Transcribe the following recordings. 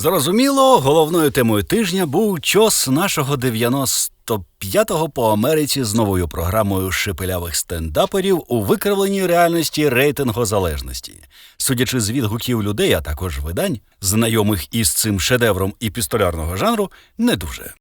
Зрозуміло, головною темою тижня був чос нашого 95-го по Америці з новою програмою шепелявих стендаперів у викривленні реальності рейтингозалежності. Судячи з відгуків людей, а також видань, знайомих із цим шедевром і пістолярного жанру, не дуже.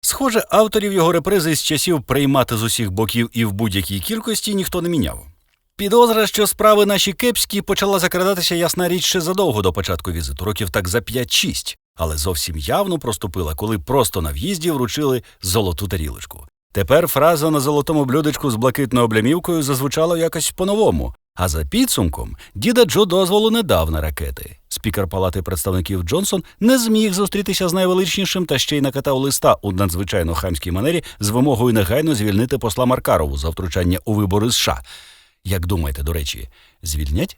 Схоже, авторів його репризи з часів приймати з усіх боків і в будь-якій кількості ніхто не міняв. Підозра, що справи наші кепські, почала закрадатися ясна річ ще задовго до початку візиту, років так за 5-6, але зовсім явно проступила, коли просто на в'їзді вручили золоту тарілочку. Тепер фраза на золотому блюдечку з блакитною облямівкою зазвучала якось по-новому. А за підсумком діда Джо дозволу не дав на ракети. Спікер Палати представників Джонсон не зміг зустрітися з найвеличнішим та ще й накатав листа у надзвичайно хамській манері з вимогою негайно звільнити посла Маркарову за втручання у вибори США. Як думаєте, до речі, звільнять?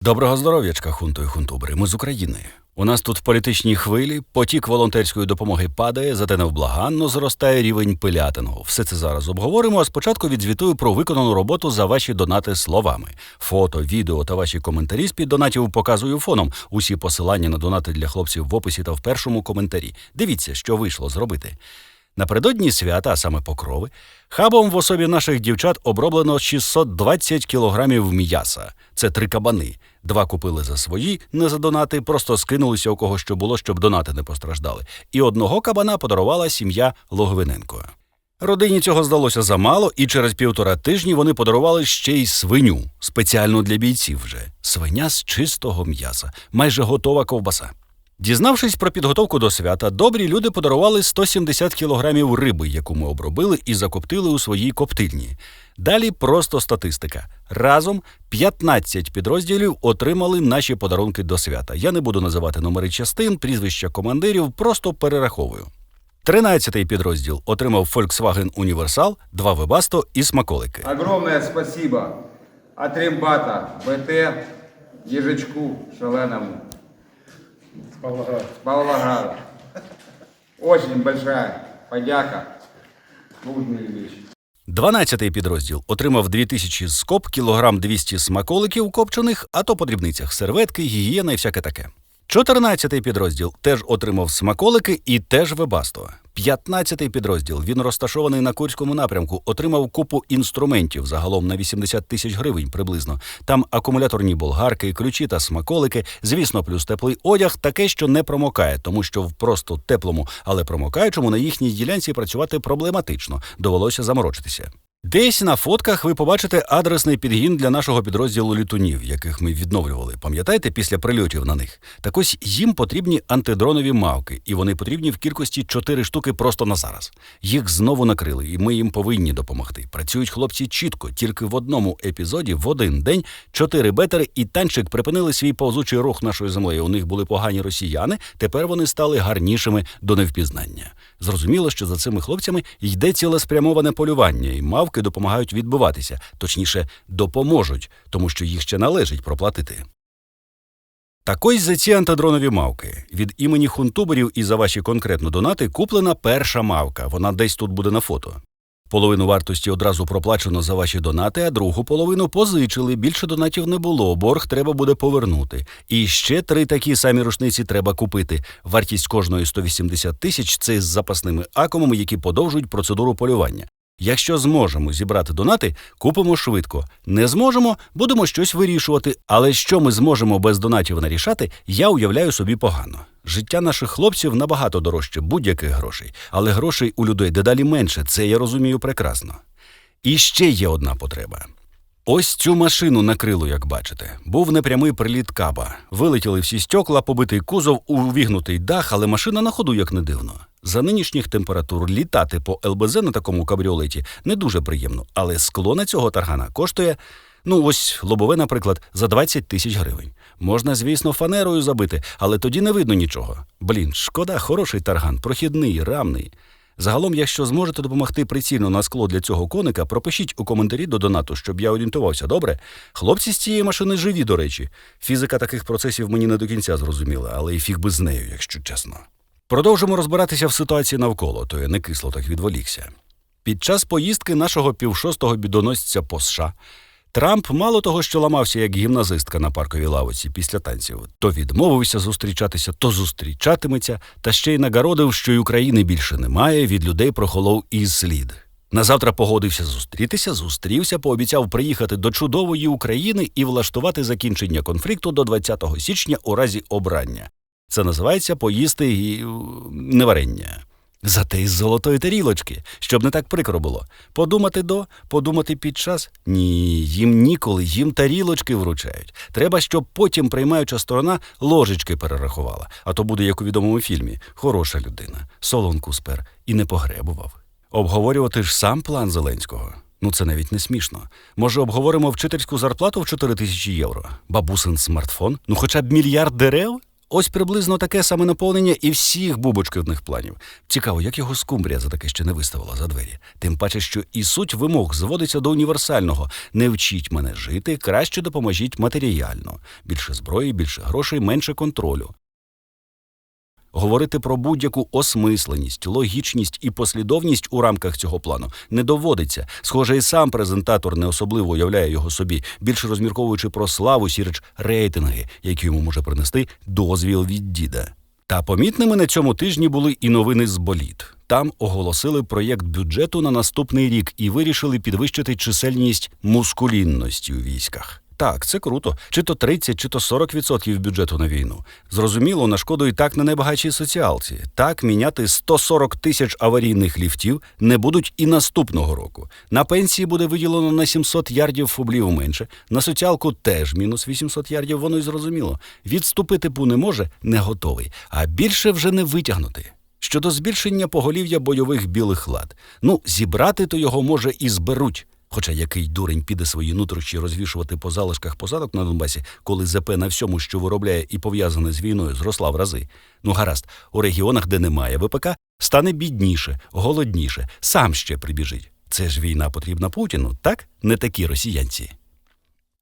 Доброго здоров'ячка, хунто і хунтубри. Ми з України. У нас тут в політичній хвилі потік волонтерської допомоги падає, зате невблаганно зростає рівень пилятингу. Все це зараз обговоримо. А спочатку відзвітую про виконану роботу за ваші донати словами. Фото, відео та ваші коментарі з під донатів показую фоном. Усі посилання на донати для хлопців в описі та в першому коментарі. Дивіться, що вийшло зробити. Напередодні свята, а саме покрови, хабом в особі наших дівчат оброблено 620 кілограмів м'яса. Це три кабани. Два купили за свої, не за донати, просто скинулися у кого що було, щоб донати не постраждали. І одного кабана подарувала сім'я Логвиненко. Родині цього здалося замало, і через півтора тижні вони подарували ще й свиню, спеціально для бійців вже. Свиня з чистого м'яса, майже готова ковбаса. Дізнавшись про підготовку до свята, добрі люди подарували 170 кілограмів риби, яку ми обробили і закоптили у своїй коптильні. Далі просто статистика. Разом 15 підрозділів отримали наші подарунки до свята. Я не буду називати номери частин, прізвища командирів, просто перераховую. 13-й підрозділ отримав Volkswagen Universal, два вебасто і смаколики. Огромное спасибо от Римбата БТ Ежечку Шаленому. С Павлограда. Очень большая подяка. Трудные вещи. 12-й підрозділ отримав 2000 скоп, кілограм 200 смаколиків копчених, а то по дрібницях серветки, гігієна і всяке таке. 14-й підрозділ теж отримав смаколики і теж вебасто. 15-й підрозділ, він розташований на Курському напрямку, отримав купу інструментів загалом на 80 тисяч гривень приблизно. Там акумуляторні болгарки, ключі та смаколики, звісно, плюс теплий одяг, таке, що не промокає, тому що в просто теплому, але промокаючому на їхній ділянці працювати проблематично, довелося заморочитися. Десь на фотках ви побачите адресний підгін для нашого підрозділу літунів, яких ми відновлювали. Пам'ятаєте, після прильотів на них? Так ось їм потрібні антидронові мавки, і вони потрібні в кількості 4 штуки просто на зараз. Їх знову накрили, і ми їм повинні допомогти. Працюють хлопці чітко, тільки в одному епізоді в один день чотири бетери і танчик припинили свій повзучий рух нашою землею. У них були погані росіяни. Тепер вони стали гарнішими до невпізнання. Зрозуміло, що за цими хлопцями йде цілеспрямоване полювання, і мавки допомагають відбиватися, точніше, допоможуть, тому що їх ще належить проплатити. Так ось за ці антидронові мавки. Від імені хунтуберів і за ваші конкретно донати куплена перша мавка. Вона десь тут буде на фото. Половину вартості одразу проплачено за ваші донати, а другу половину позичили. Більше донатів не було. Борг треба буде повернути. І ще три такі самі рушниці треба купити. Вартість кожної 180 тисяч це з запасними акомами, які подовжують процедуру полювання. Якщо зможемо зібрати донати, купимо швидко. Не зможемо, будемо щось вирішувати. Але що ми зможемо без донатів нарішати, я уявляю собі погано. Життя наших хлопців набагато дорожче будь-яких грошей, але грошей у людей дедалі менше, це я розумію прекрасно. І ще є одна потреба. Ось цю машину накрило, як бачите. Був непрямий приліт каба. Вилетіли всі стекла, побитий кузов, увігнутий дах, але машина на ходу, як не дивно. За нинішніх температур літати по ЛБЗ на такому кабріолеті не дуже приємно, але скло на цього таргана коштує. Ну, ось лобове, наприклад, за 20 тисяч гривень. Можна, звісно, фанерою забити, але тоді не видно нічого. Блін, шкода, хороший тарган, прохідний, рамний. Загалом, якщо зможете допомогти прицільно на скло для цього коника, пропишіть у коментарі до донату, щоб я орієнтувався. Добре? Хлопці з цієї машини живі, до речі. Фізика таких процесів мені не до кінця зрозуміла, але і фіг би з нею, якщо чесно. Продовжимо розбиратися в ситуації навколо, то я не кисло так відволікся. Під час поїздки нашого півшостого бідоносця по США Трамп мало того, що ламався як гімназистка на парковій лавиці після танців, то відмовився зустрічатися, то зустрічатиметься, та ще й нагородив, що й України більше немає, від людей прохолов і слід. Назавтра погодився зустрітися, зустрівся, пообіцяв приїхати до чудової України і влаштувати закінчення конфлікту до 20 січня у разі обрання. Це називається поїсти і... не варення. Зате із золотої тарілочки, щоб не так прикро було. Подумати до, подумати під час. Ні, їм ніколи, їм тарілочки вручають. Треба, щоб потім приймаюча сторона ложечки перерахувала. А то буде, як у відомому фільмі, хороша людина, солонку спер і не погребував. Обговорювати ж сам план Зеленського. Ну це навіть не смішно. Може, обговоримо вчительську зарплату в 4 тисячі євро, бабусин смартфон, ну хоча б мільярд дерев. Ось приблизно таке саме наповнення і всіх бубочківних планів. Цікаво, як його скумбрія за таке ще не виставила за двері. Тим паче, що і суть вимог зводиться до універсального: не вчіть мене жити, краще допоможіть матеріально. Більше зброї, більше грошей, менше контролю. Говорити про будь-яку осмисленість, логічність і послідовність у рамках цього плану не доводиться. Схоже, і сам презентатор не особливо уявляє його собі, більше розмірковуючи про славу сірич рейтинги, які йому може принести дозвіл від діда. Та помітними на цьому тижні були і новини з боліт. Там оголосили проєкт бюджету на наступний рік і вирішили підвищити чисельність мускулінності у військах. Так, це круто. Чи то 30, чи то 40% бюджету на війну. Зрозуміло, на шкоду і так на найбагатшій соціалці. Так міняти 140 тисяч аварійних ліфтів не будуть і наступного року. На пенсії буде виділено на 700 ярдів фублів менше. На соціалку теж мінус 800 ярдів, воно й зрозуміло. Відступити пу не може, не готовий. А більше вже не витягнути. Щодо збільшення поголів'я бойових білих лад. Ну, зібрати то його може і зберуть. Хоча який дурень піде свої нутрощі розвішувати по залишках посадок на Донбасі, коли ЗП на всьому, що виробляє і пов'язане з війною, зросла в рази. Ну гаразд, у регіонах, де немає ВПК, стане бідніше, голодніше, сам ще прибіжить. Це ж війна потрібна Путіну, так? Не такі росіянці.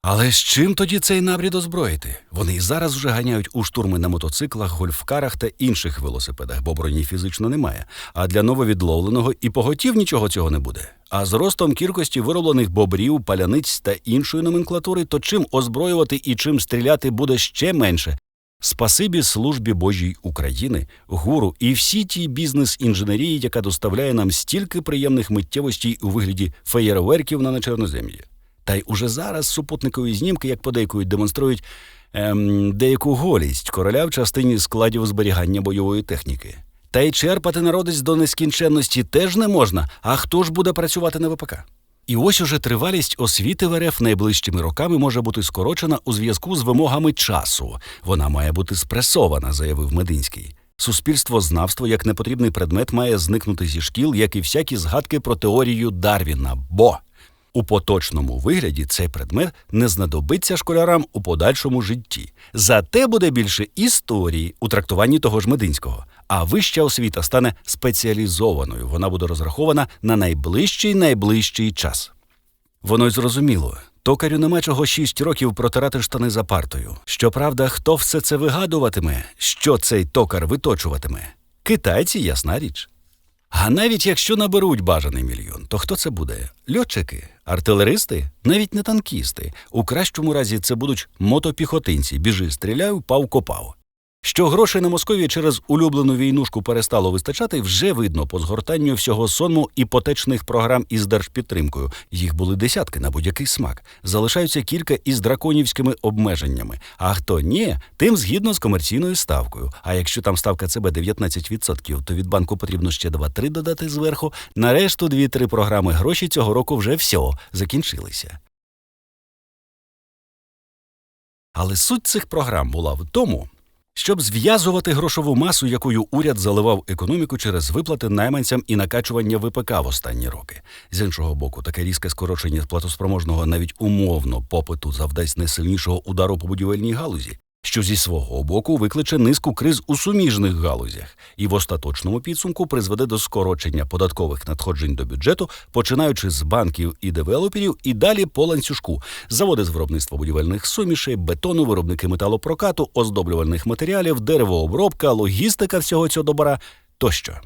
Але з чим тоді цей набрід озброїти? Вони і зараз вже ганяють у штурми на мотоциклах, гольфкарах та інших велосипедах, бо броні фізично немає. А для нововідловленого і поготів нічого цього не буде. А з ростом кількості вироблених бобрів, паляниць та іншої номенклатури, то чим озброювати і чим стріляти буде ще менше. Спасибі службі Божій України, гуру і всій тій бізнес-інженерії, яка доставляє нам стільки приємних миттєвостей у вигляді феєрверків на начернозем'ї. Та й уже зараз супутникові знімки, як подейкують, демонструють ем, деяку голість короля в частині складів зберігання бойової техніки. Та й черпати народець до нескінченності теж не можна. А хто ж буде працювати на ВПК? І ось уже тривалість освіти в РФ найближчими роками може бути скорочена у зв'язку з вимогами часу. Вона має бути спресована, заявив Мединський. Суспільство знавство як непотрібний предмет має зникнути зі шкіл, як і всякі згадки про теорію Дарвіна. Бо у поточному вигляді цей предмет не знадобиться школярам у подальшому житті. Зате буде більше історії у трактуванні того ж Мединського. А вища освіта стане спеціалізованою. Вона буде розрахована на найближчий найближчий час. Воно й зрозуміло. Токарю нема чого шість років протирати штани за партою. Щоправда, хто все це вигадуватиме, що цей токар виточуватиме? Китайці, ясна річ. А навіть якщо наберуть бажаний мільйон, то хто це буде? Льотчики, артилеристи, навіть не танкісти. У кращому разі це будуть мотопіхотинці. Біжи, стріляй, пав копав. Що грошей на Московії через улюблену війнушку перестало вистачати, вже видно по згортанню всього сонму іпотечних програм із держпідтримкою. Їх були десятки на будь-який смак. Залишаються кілька із драконівськими обмеженнями. А хто ні, тим згідно з комерційною ставкою. А якщо там ставка ЦБ 19%, то від банку потрібно ще 2-3 додати зверху. На решту 2-3 програми гроші цього року вже все закінчилися. Але суть цих програм була в тому, щоб зв'язувати грошову масу, якою уряд заливав економіку через виплати найманцям і накачування ВПК в останні роки. З іншого боку, таке різке скорочення платоспроможного навіть умовно попиту завдасть найсильнішого удару по будівельній галузі, що зі свого боку викличе низку криз у суміжних галузях і в остаточному підсумку призведе до скорочення податкових надходжень до бюджету, починаючи з банків і девелоперів, і далі по ланцюжку заводи з виробництва будівельних сумішей, бетону, виробники металопрокату, оздоблювальних матеріалів, деревообробка, логістика всього цього добра тощо.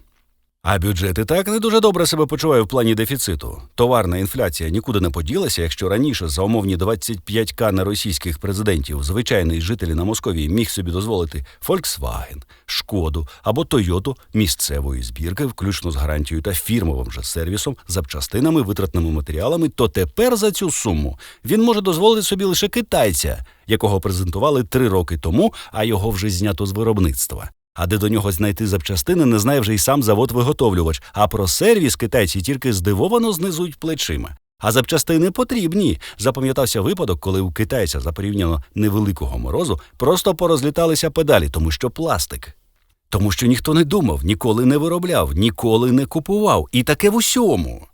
А бюджет і так не дуже добре себе почуває в плані дефіциту. Товарна інфляція нікуди не поділася, якщо раніше за умовні 25к на російських президентів звичайний житель на Московії міг собі дозволити Volkswagen, Шкоду або Тойоту місцевої збірки, включно з гарантією та фірмовим же сервісом, запчастинами, витратними матеріалами, то тепер за цю суму він може дозволити собі лише китайця, якого презентували три роки тому, а його вже знято з виробництва. А де до нього знайти запчастини, не знає вже й сам завод-виготовлювач. А про сервіс китайці тільки здивовано знизують плечима. А запчастини потрібні. Запам'ятався випадок, коли у китайця за порівняно невеликого морозу просто порозліталися педалі, тому що пластик. Тому що ніхто не думав, ніколи не виробляв, ніколи не купував. І таке в усьому.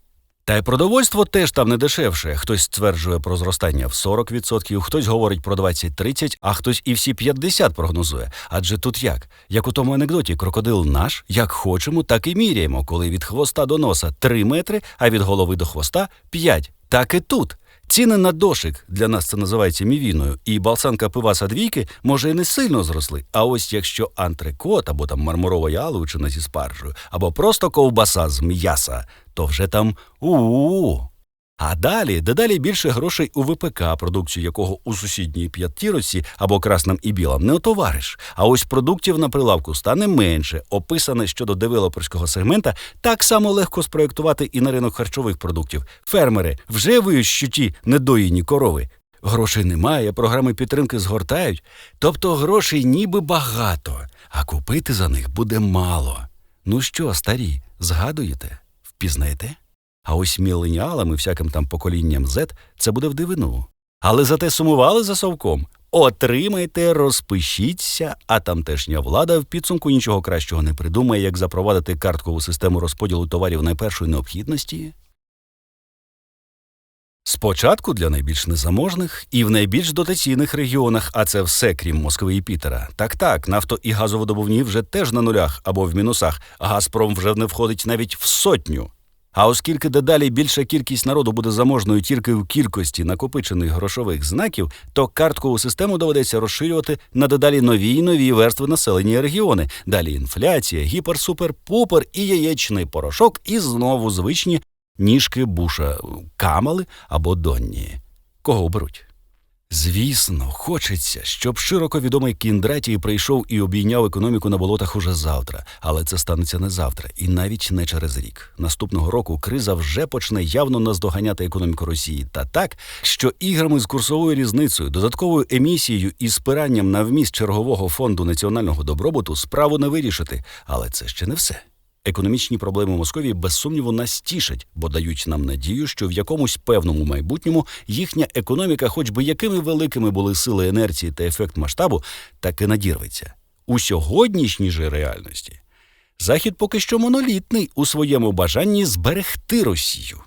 Та й продовольство теж там не дешевше. Хтось стверджує про зростання в 40%, хтось говорить про 20-30%, а хтось і всі 50% прогнозує. Адже тут як? Як у тому анекдоті, крокодил наш, як хочемо, так і міряємо, коли від хвоста до носа 3 метри, а від голови до хвоста 5. Так і тут. Ціни на дошик для нас це називається мівіною, і балсанка пиваса двійки може і не сильно зросли. А ось якщо антрикот або там мармурова яловичина зі спаржею, або просто ковбаса з м'яса, то вже там у-у-у. А далі, дедалі більше грошей у ВПК, продукцію якого у сусідній п'ятірочці або красним і білим не отовариш. А ось продуктів на прилавку стане менше. Описане щодо девелоперського сегмента так само легко спроєктувати і на ринок харчових продуктів. Фермери вже що недоїні корови. Грошей немає, програми підтримки згортають. Тобто грошей ніби багато, а купити за них буде мало. Ну що, старі, згадуєте? Впізнаєте? А ось міленіалам і всяким там поколінням Z це буде в дивину. Але зате сумували за совком. Отримайте, розпишіться, а тамтешня влада в підсумку нічого кращого не придумає, як запровадити карткову систему розподілу товарів найпершої необхідності. Спочатку для найбільш незаможних і в найбільш дотаційних регіонах, а це все крім Москви і Пітера. Так так, нафто і газоводобувні вже теж на нулях або в мінусах. Газпром вже не входить навіть в сотню. А оскільки дедалі більша кількість народу буде заможною тільки в кількості накопичених грошових знаків, то карткову систему доведеться розширювати на дедалі нові й нові верстви населення регіони. Далі інфляція, гіпер-супер-пупер і яєчний порошок, і знову звичні ніжки буша, камали або донні. Кого оберуть? Звісно, хочеться, щоб широко відомий Кіндратій прийшов і обійняв економіку на болотах уже завтра, але це станеться не завтра і навіть не через рік. Наступного року криза вже почне явно наздоганяти економіку Росії та так, що іграми з курсовою різницею, додатковою емісією і спиранням на вміст чергового фонду національного добробуту справу не вирішити. Але це ще не все. Економічні проблеми Московії без сумніву нас тішать, бо дають нам надію, що в якомусь певному майбутньому їхня економіка, хоч би якими великими були сили інерції та ефект масштабу, таки надірветься. У сьогоднішній же реальності Захід поки що монолітний у своєму бажанні зберегти Росію.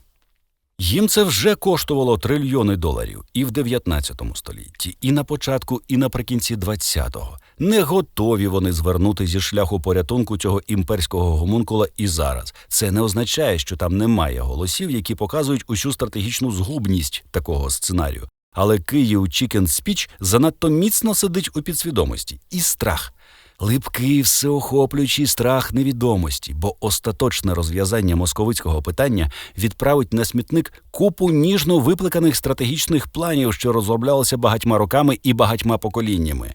Їм це вже коштувало трильйони доларів і в 19 столітті, і на початку, і наприкінці 20-го. Не готові вони звернути зі шляху порятунку цього імперського гомункула і зараз. Це не означає, що там немає голосів, які показують усю стратегічну згубність такого сценарію. Але Київ Чікен Спіч занадто міцно сидить у підсвідомості і страх. Липкий, всеохоплюючий страх невідомості, бо остаточне розв'язання московицького питання відправить на смітник купу ніжно випликаних стратегічних планів, що розроблялися багатьма роками і багатьма поколіннями.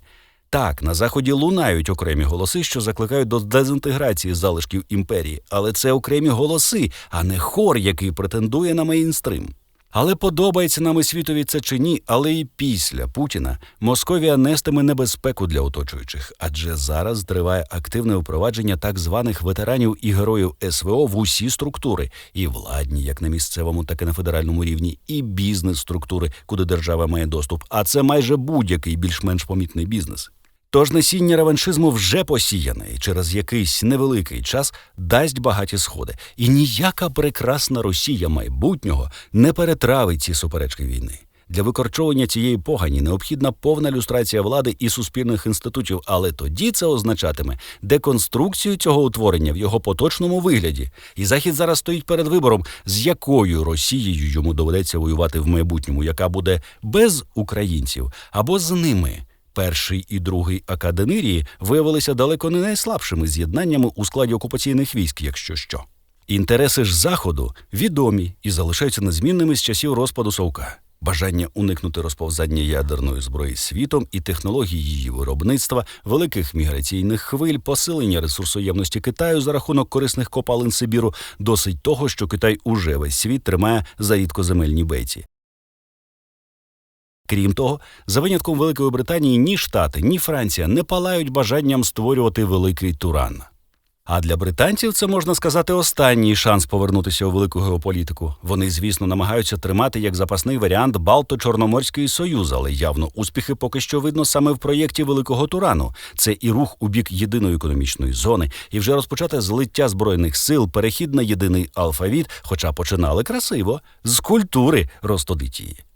Так, на заході лунають окремі голоси, що закликають до дезінтеграції залишків імперії, але це окремі голоси, а не хор, який претендує на мейнстрим. Але подобається нам і світові це чи ні, але і після Путіна Московія нестиме небезпеку для оточуючих, адже зараз триває активне впровадження так званих ветеранів і героїв СВО в усі структури, і владні, як на місцевому, так і на федеральному рівні, і бізнес-структури, куди держава має доступ. А це майже будь-який більш-менш помітний бізнес. Тож насіння реваншизму вже посіяне і через якийсь невеликий час дасть багаті сходи. І ніяка прекрасна Росія майбутнього не перетравить ці суперечки війни. Для викорчовування цієї погані необхідна повна люстрація влади і суспільних інститутів, але тоді це означатиме деконструкцію цього утворення в його поточному вигляді. І захід зараз стоїть перед вибором, з якою Росією йому доведеться воювати в майбутньому, яка буде без українців або з ними. Перший і другий академірії виявилися далеко не найслабшими з'єднаннями у складі окупаційних військ, якщо що. Інтереси ж Заходу відомі і залишаються незмінними з часів розпаду Совка. Бажання уникнути розповзання ядерної зброї світом і технології її виробництва, великих міграційних хвиль, посилення ресурсоємності Китаю за рахунок корисних копалин Сибіру, досить того, що Китай уже весь світ тримає за рідкоземельні бейці. Крім того, за винятком Великої Британії ні Штати, ні Франція не палають бажанням створювати великий Туран. А для британців це можна сказати останній шанс повернутися у велику геополітику. Вони, звісно, намагаються тримати як запасний варіант Балто-Чорноморський союз, але явно успіхи поки що видно саме в проєкті Великого Турану. Це і рух у бік єдиної економічної зони, і вже розпочате злиття збройних сил, перехід на єдиний алфавіт, хоча починали красиво з культури Ростодитії.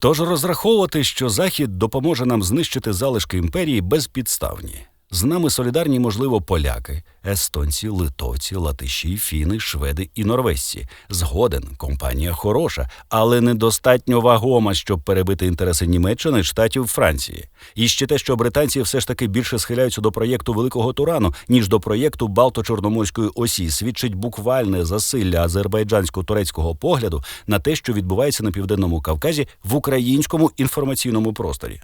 Тож розраховувати, що Захід допоможе нам знищити залишки імперії безпідставні. З нами солідарні, можливо, поляки, естонці, литовці, латиші, фіни, шведи і норвежці. Згоден, компанія хороша, але недостатньо вагома, щоб перебити інтереси Німеччини, штатів Франції. І ще те, що британці все ж таки більше схиляються до проєкту Великого Турану, ніж до проєкту Балто-Чорноморської осі, свідчить буквальне засилля азербайджансько-турецького погляду на те, що відбувається на південному Кавказі в українському інформаційному просторі.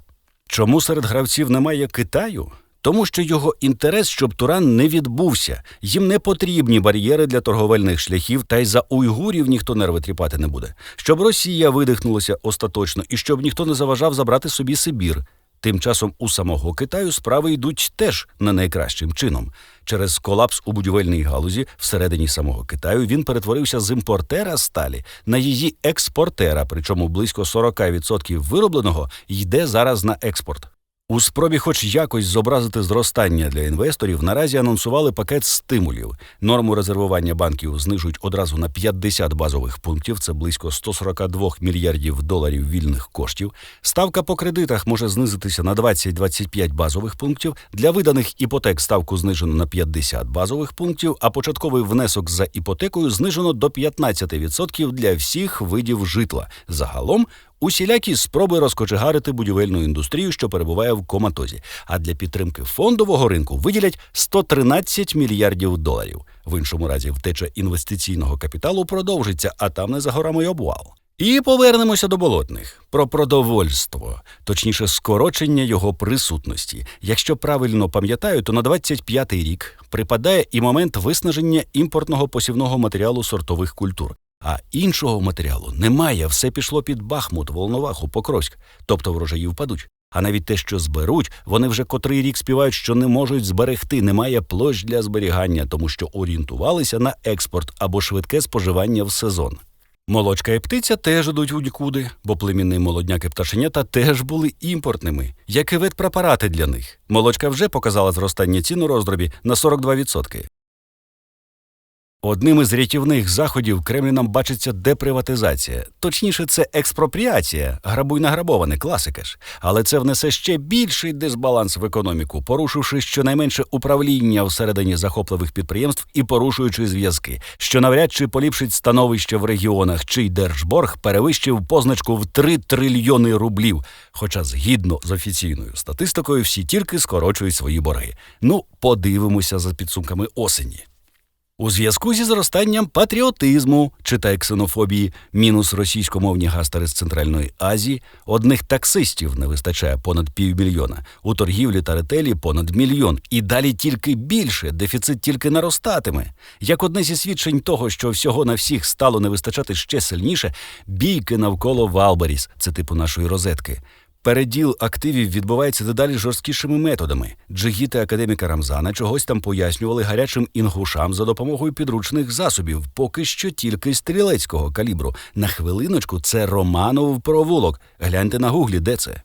Чому серед гравців немає Китаю? Тому що його інтерес, щоб Туран не відбувся. Їм не потрібні бар'єри для торговельних шляхів, та й за уйгурів ніхто нерви тріпати не буде. Щоб Росія видихнулася остаточно і щоб ніхто не заважав забрати собі Сибір. Тим часом у самого Китаю справи йдуть теж не найкращим чином. Через колапс у будівельній галузі всередині самого Китаю він перетворився з імпортера сталі на її експортера, причому близько 40% виробленого йде зараз на експорт. У спробі, хоч якось зобразити зростання для інвесторів, наразі анонсували пакет стимулів. Норму резервування банків знижують одразу на 50 базових пунктів, це близько 142 мільярдів доларів вільних коштів. Ставка по кредитах може знизитися на 20-25 базових пунктів. Для виданих іпотек ставку знижено на 50 базових пунктів, а початковий внесок за іпотекою знижено до 15% для всіх видів житла. Загалом Усілякі спроби розкочегарити будівельну індустрію, що перебуває в коматозі. А для підтримки фондового ринку виділять 113 мільярдів доларів. В іншому разі втеча інвестиційного капіталу продовжиться, а там не за горами й обвал. І повернемося до болотних про продовольство, точніше, скорочення його присутності. Якщо правильно пам'ятаю, то на 25-й рік припадає і момент виснаження імпортного посівного матеріалу сортових культур. А іншого матеріалу немає, все пішло під Бахмут, Волноваху, Покровськ, тобто врожаї впадуть. А навіть те, що зберуть, вони вже котрий рік співають, що не можуть зберегти, немає площ для зберігання, тому що орієнтувалися на експорт або швидке споживання в сезон. Молочка і птиця теж ідуть у нікуди, бо племінний молодняк і пташенята теж були імпортними, як і ветпрепарати для них. Молочка вже показала зростання цін у роздробі на 42%. Одним із рятівних заходів Кремлі нам бачиться деприватизація. Точніше, це експропріація, грабуй награбоване, класика ж. Але це внесе ще більший дисбаланс в економіку, порушивши щонайменше управління всередині захопливих підприємств і порушуючи зв'язки, що навряд чи поліпшить становище в регіонах, чий держборг перевищив позначку в 3 трильйони рублів. Хоча, згідно з офіційною статистикою, всі тільки скорочують свої борги. Ну, подивимося за підсумками осені. У зв'язку зі зростанням патріотизму, читай ксенофобії, мінус російськомовні гастари з Центральної Азії, одних таксистів не вистачає понад півмільйона, у торгівлі та ретелі понад мільйон, і далі тільки більше, дефіцит тільки наростатиме. Як одне зі свідчень того, що всього на всіх стало не вистачати ще сильніше, бійки навколо Валберіс, це типу нашої розетки. Переділ активів відбувається дедалі жорсткішими методами. Джигіти академіка Рамзана чогось там пояснювали гарячим інгушам за допомогою підручних засобів, поки що тільки стрілецького калібру. На хвилиночку це Романов провулок. Гляньте на гуглі, де це.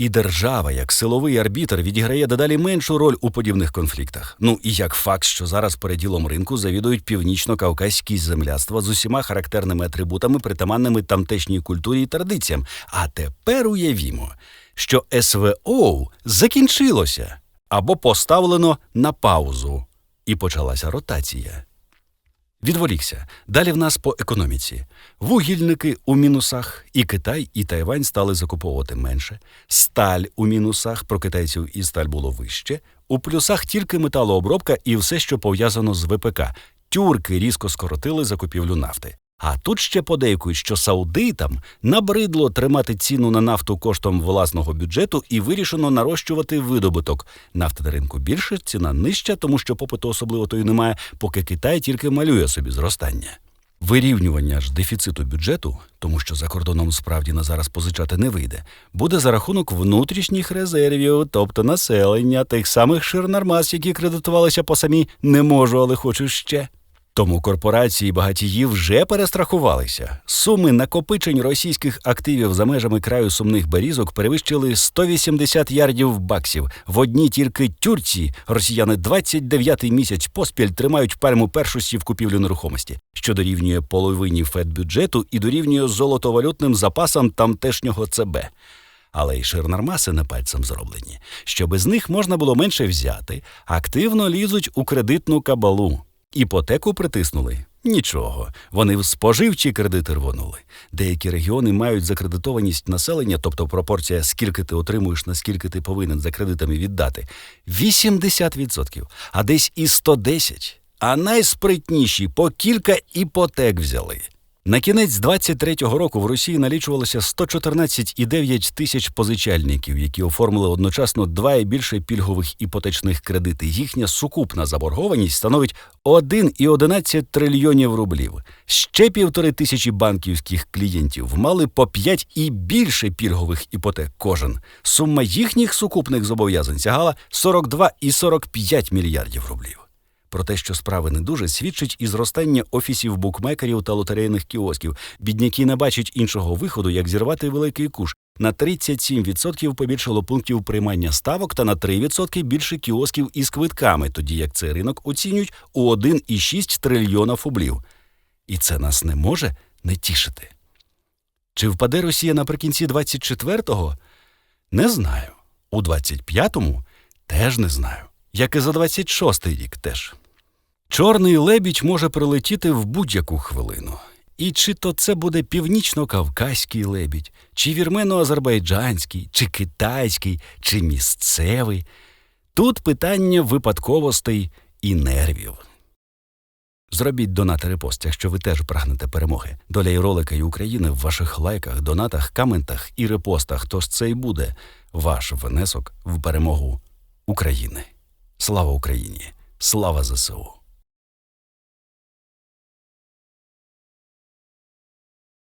І держава, як силовий арбітр, відіграє дедалі меншу роль у подібних конфліктах. Ну і як факт, що зараз переділом ринку завідують північно-кавказькі земляцтва з усіма характерними атрибутами, притаманними тамтешній культурі і традиціям. А тепер уявімо, що СВО закінчилося або поставлено на паузу, і почалася ротація. Відволікся. Далі в нас по економіці. Вугільники у мінусах, і Китай, і Тайвань стали закуповувати менше. Сталь у мінусах, про китайців і сталь було вище. У плюсах тільки металообробка і все, що пов'язано з ВПК. Тюрки різко скоротили закупівлю нафти. А тут ще подейкують, що саудитам набридло тримати ціну на нафту коштом власного бюджету і вирішено нарощувати видобуток. Нафти на ринку більше, ціна нижча, тому що попиту особливо то й немає, поки Китай тільки малює собі зростання. Вирівнювання ж дефіциту бюджету, тому що за кордоном справді на зараз позичати не вийде, буде за рахунок внутрішніх резервів, тобто населення тих самих ширнармаз, які кредитувалися по самі не можу, але хочу ще. Тому корпорації багатії вже перестрахувалися. Суми накопичень російських активів за межами краю сумних берізок перевищили 180 ярдів баксів. В одній тільки тюрці росіяни 29-й місяць поспіль тримають пальму першості в купівлі нерухомості, що дорівнює половині федбюджету і дорівнює золотовалютним запасам тамтешнього ЦБ. Але й ширнармаси не пальцем зроблені. Щоб з них можна було менше взяти, активно лізуть у кредитну кабалу. Іпотеку притиснули. Нічого, вони в споживчі кредити рвонули. Деякі регіони мають закредитованість населення, тобто пропорція, скільки ти отримуєш, наскільки ти повинен за кредитами віддати, 80%, а десь і 110%. А найспритніші по кілька іпотек взяли. На кінець 23-го року в Росії налічувалося 114,9 тисяч позичальників, які оформили одночасно два і більше пільгових іпотечних кредити. Їхня сукупна заборгованість становить 1,11 трильйонів рублів. Ще півтори тисячі банківських клієнтів мали по 5 і більше пільгових іпотек кожен. Сума їхніх сукупних зобов'язань сягала 42,45 мільярдів рублів. Про те, що справи не дуже, свідчить і зростання офісів букмекерів та лотерейних кіосків. Бідняки не бачать іншого виходу, як зірвати великий куш. На 37% побільшало пунктів приймання ставок та на 3% більше кіосків із квитками, тоді як цей ринок оцінюють у 1,6 трильйона фублів. І це нас не може не тішити. Чи впаде Росія наприкінці 24-го? Не знаю. У 25-му теж не знаю. Як і за 26-й рік теж. Чорний лебідь може прилетіти в будь-яку хвилину. І чи то це буде північно-кавказький лебідь, чи вірмено-азербайджанський, чи китайський, чи місцевий. Тут питання випадковостей і нервів. Зробіть донат репост, якщо ви теж прагнете перемоги. Доля і ролика і України в ваших лайках, донатах, коментах і репостах. Тож це й буде ваш внесок в перемогу України. Слава Україні! Слава ЗСУ!